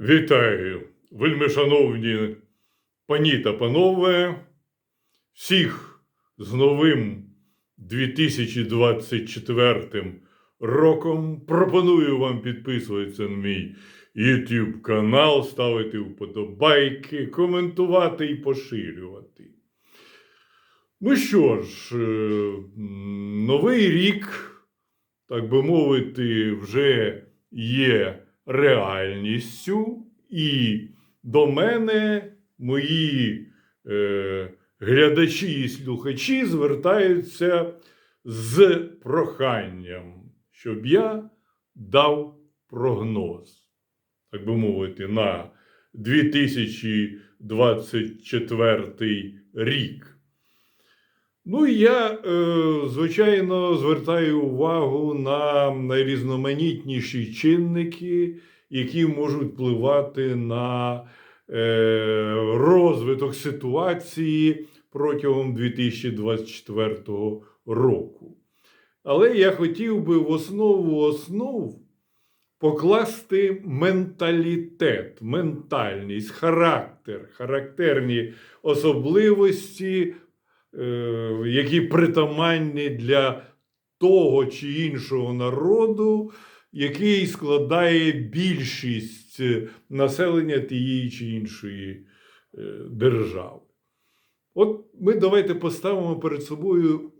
Вітаю, вельми шановні пані та панове, всіх з новим 2024 роком. Пропоную вам підписуватися на мій YouTube канал, ставити вподобайки, коментувати і поширювати. Ну що ж, е, новий рік, так би мовити, вже є реальністю, і до мене мої е, глядачі і слухачі звертаються з проханням, щоб я дав прогноз, так би мовити, на 2024 рік. Ну, і я, е, звичайно, звертаю увагу на найрізноманітніші чинники, які можуть впливати на е, розвиток ситуації протягом 2024 року. Але я хотів би в основу основ покласти менталітет, ментальність, характер, характерні особливості які притаманні для того чи іншого народу, який складає більшість е, населення тієї чи іншої е, держави. От ми давайте поставимо перед собою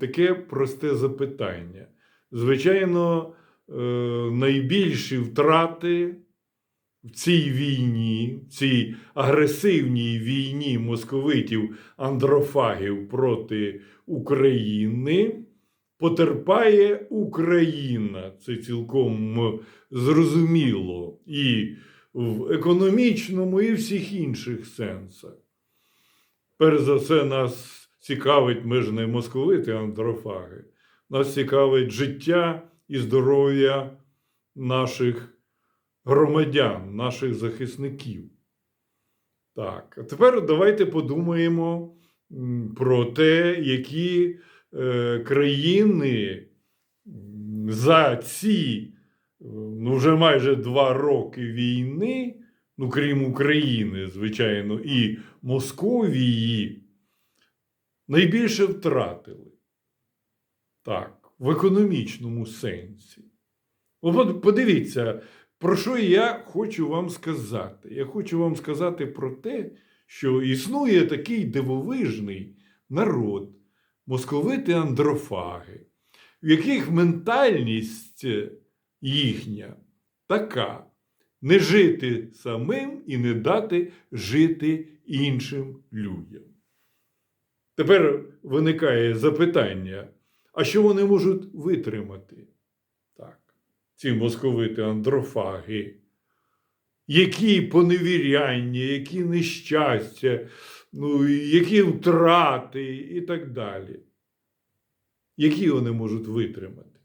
таке просте запитання. Звичайно, е, найбільші втрати в цій війні, в цій агресивній війні московитів андрофагів проти України потерпає Україна. Це цілком зрозуміло і в економічному, і всіх інших сенсах. Перш за все, нас цікавить, ми ж не московити андрофаги, нас цікавить життя і здоров'я наших громадян, наших захисників. Так, а тепер давайте подумаємо про те, які е, країни за ці е, ну, вже майже два роки війни, ну крім України, звичайно, і Московії, найбільше втратили. Так, в економічному сенсі. От подивіться, про що я хочу вам сказати? Я хочу вам сказати про те, що існує такий дивовижний народ, московити андрофаги, в яких ментальність їхня така не жити самим і не дати жити іншим людям. Тепер виникає запитання: а що вони можуть витримати? Ці московити андрофаги, які поневіряння, які нещастя, ну, які втрати і так далі. Які вони можуть витримати?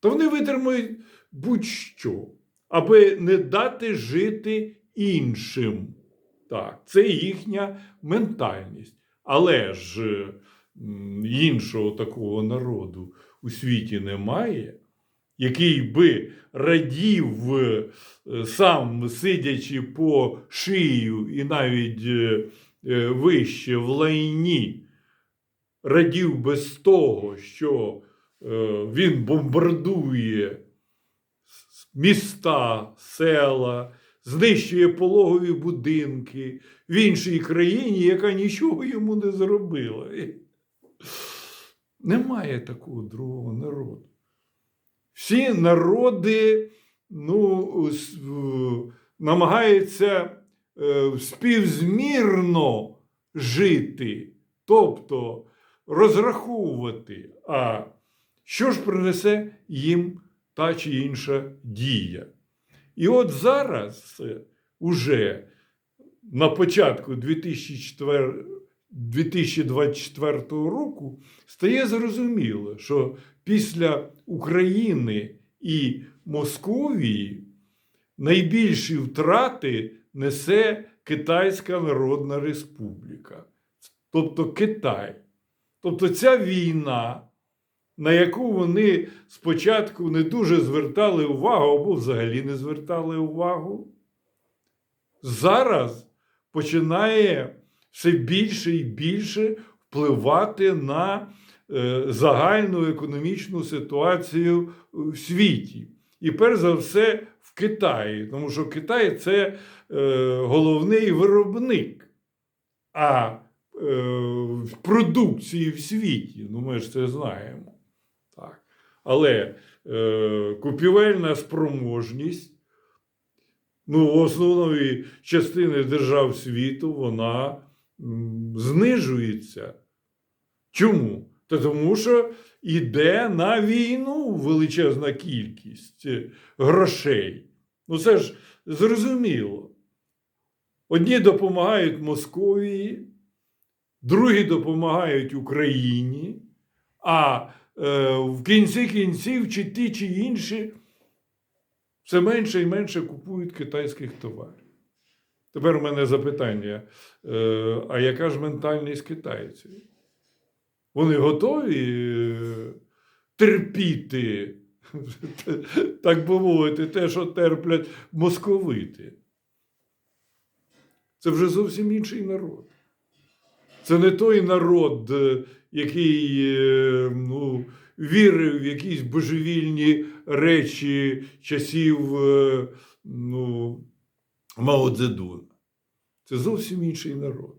То вони витримають будь-що, аби не дати жити іншим. Так, це їхня ментальність. Але ж іншого такого народу у світі немає який би радів е, сам сидячи по шию і навіть е, е, вище в лайні, радів без того, що він бомбардує міста, села, знищує пологові будинки в іншій країні, яка нічого йому не зробила. Немає такого другого народу. Всі народи ну, намагаються е, співзмірно жити, тобто розраховувати, а що ж принесе їм та чи інша дія. І от зараз е, уже на початку 2004 2024 року стає зрозуміло, що після України і Московії найбільші втрати несе Китайська Народна Республіка, тобто Китай. Тобто ця війна, на яку вони спочатку не дуже звертали увагу або взагалі не звертали увагу, зараз починає все більше і більше впливати на загальну економічну ситуацію в світі. І перш за все в Китаї, тому що Китай це е, головний виробник. А е, в продукції в світі, ну ми ж це знаємо. Так. Але е, купівельна спроможність ну, основної частини держав світу вона м, знижується. Чому? Та тому що йде на війну величезна кількість е, грошей. Ну це ж зрозуміло. Одні допомагають Московії, другі допомагають Україні, а е, в кінці кінців чи ті, чи інші все менше і менше купують китайських товарів. Тепер у мене запитання: е, а яка ж ментальність китайців? Вони готові е, терпіти, так би мовити, те, що терплять московити. Це вже зовсім інший народ. Це не той народ, е, який е, ну, вірив в якісь божевільні речі часів ну, Мао Цзедуна. Це зовсім інший народ.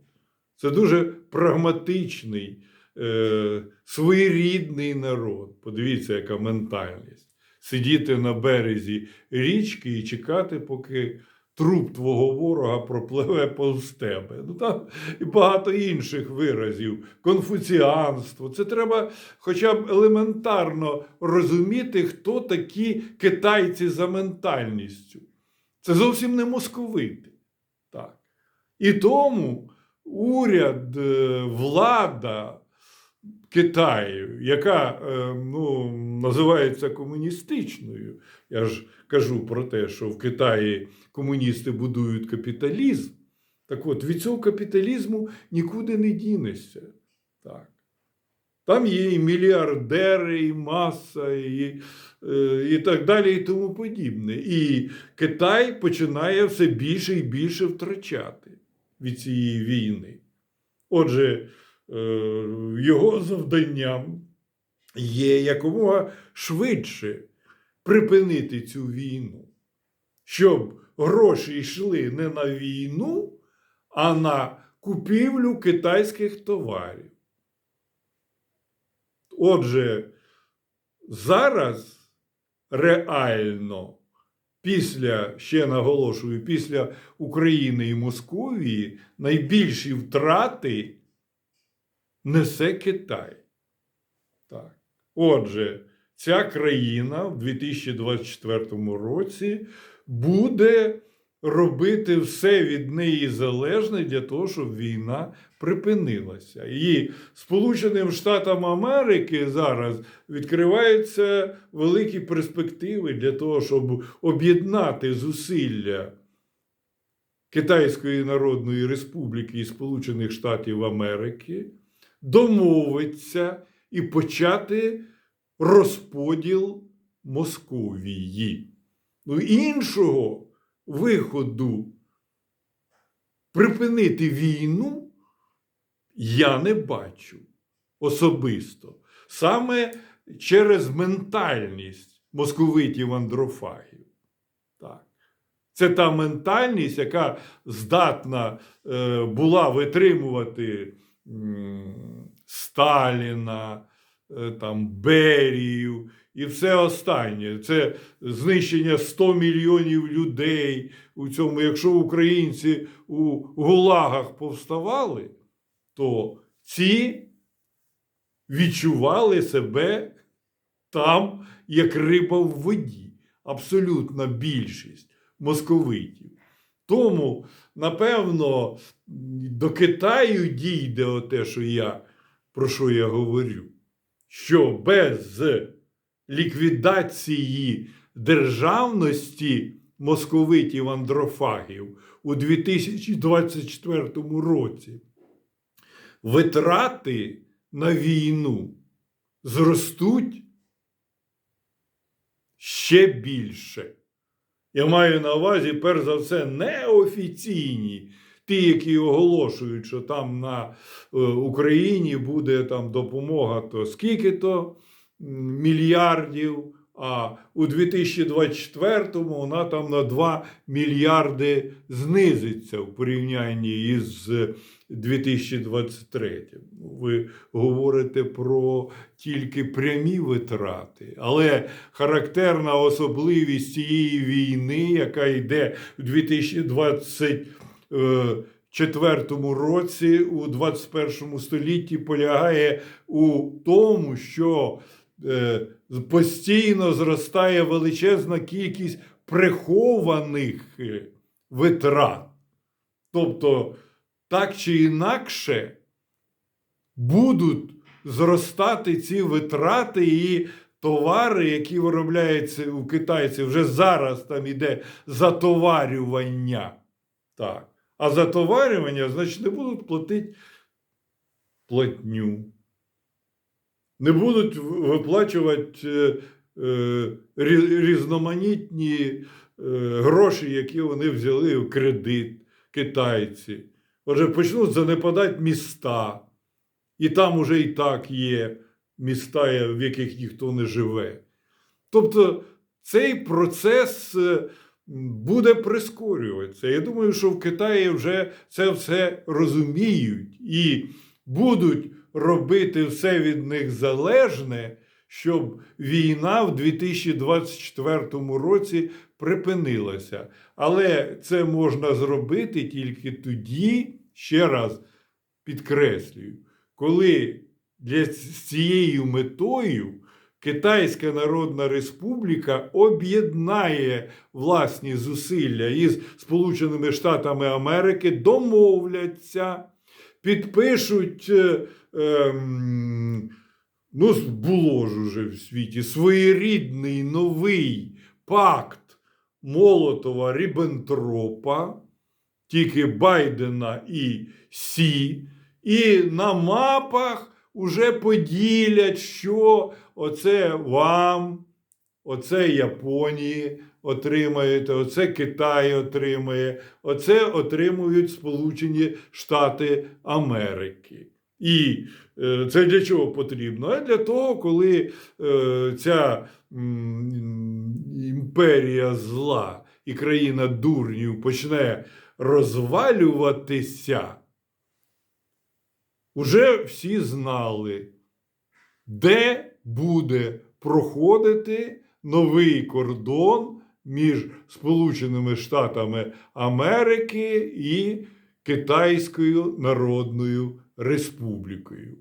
Це дуже прагматичний, е, своєрідний народ. Подивіться, яка ментальність. Сидіти на березі річки і чекати, поки труп твого ворога пропливе повз тебе. Ну там і багато інших виразів. Конфуціанство. Це треба хоча б елементарно розуміти, хто такі китайці за ментальністю. Це зовсім не московити. Так. І тому уряд, е, влада Китаю, яка е, ну, називається комуністичною, я ж кажу про те, що в Китаї комуністи будують капіталізм. Так от, від цього капіталізму нікуди не дінешся. Так. Там є і мільярдери, і маса, і, е, і так далі, і тому подібне. І Китай починає все більше і більше втрачати від цієї війни. Отже, його завданням є якомога швидше припинити цю війну, щоб гроші йшли не на війну, а на купівлю китайських товарів. Отже, зараз реально, після, ще наголошую, після України і Московії найбільші втрати несе Китай. Так. Отже, ця країна в 2024 році буде робити все від неї залежне для того, щоб війна припинилася. І Сполученим Штатам Америки зараз відкриваються великі перспективи для того, щоб об'єднати зусилля Китайської Народної Республіки і Сполучених Штатів Америки, домовитися і почати розподіл Московії. Ну, іншого виходу припинити війну я не бачу особисто. Саме через ментальність московитів андрофагів. Так. Це та ментальність, яка здатна е, була витримувати Сталіна, е, там, Берію і все останнє. Це знищення 100 мільйонів людей у цьому. Якщо українці у гулагах повставали, то ці відчували себе там, як риба в воді. Абсолютна більшість московитів. Тому, напевно, до Китаю дійде те, що я, про що я говорю, що без ліквідації державності московитів андрофагів у 2024 році витрати на війну зростуть ще більше. Я маю на увазі, перш за все, неофіційні, ті, які оголошують, що там на е, Україні буде там допомога, то скільки-то мільярдів. А у 2024-му вона там на 2 мільярди знизиться в порівнянні із 2023. Ви говорите про тільки прямі витрати, але характерна особливість цієї війни, яка йде в 2024 році, у 21 столітті, полягає у тому, що постійно зростає величезна кількість прихованих е, витрат. Тобто, так чи інакше, будуть зростати ці витрати і товари, які виробляються у китайців, вже зараз там іде затоварювання. Так. А затоварювання, значить, не будуть платити платню. Не будуть виплачувати е, е, рі- різноманітні е, гроші, які вони взяли в кредит, китайці. Отже, почнуть занепадати міста. І там уже і так є міста, в яких ніхто не живе. Тобто цей процес буде прискорюватися. Я думаю, що в Китаї вже це все розуміють і будуть робити все від них залежне, щоб війна в 2024 році припинилася. Але це можна зробити тільки тоді, ще раз підкреслюю, коли для з цією метою Китайська Народна Республіка об'єднає власні зусилля із Сполученими Штатами Америки, домовляться, підпишуть. е, ем, Ну, було ж уже в світі своєрідний новий пакт Молотова Ріббентропа, тільки Байдена і Сі, і на мапах уже поділять, що оце вам, оце Японії отримаєте, оце Китай отримає, оце отримують Сполучені Штати Америки. І е, це для чого потрібно? А для того, коли е, ця імперія зла і країна дурнів почне розвалюватися, уже всі знали, де буде проходити новий кордон між Сполученими Штатами Америки і Китайською Народною Республікою.